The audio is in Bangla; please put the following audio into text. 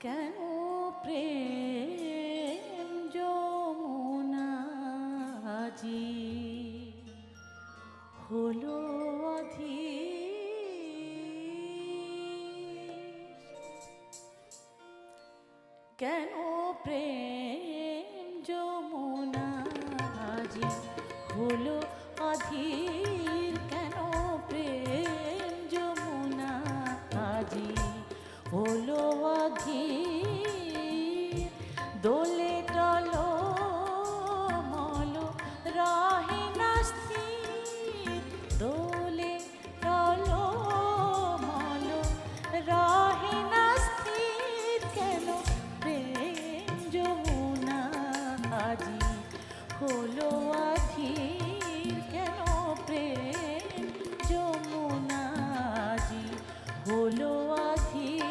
কেন প্রেম যমুনাজি হলো অধীর। কেন প্রেম যমুনাজি হলো অধীর। কেন প্রেম যমুনাজি হলো পাখির দোলে টল মল রহে না স্থির দোলে টল মল রহে না স্থির কেন প্রেম যমুনা আজি? হলো আধির, কেন প্রেম যমুনা আজি? হলো আধির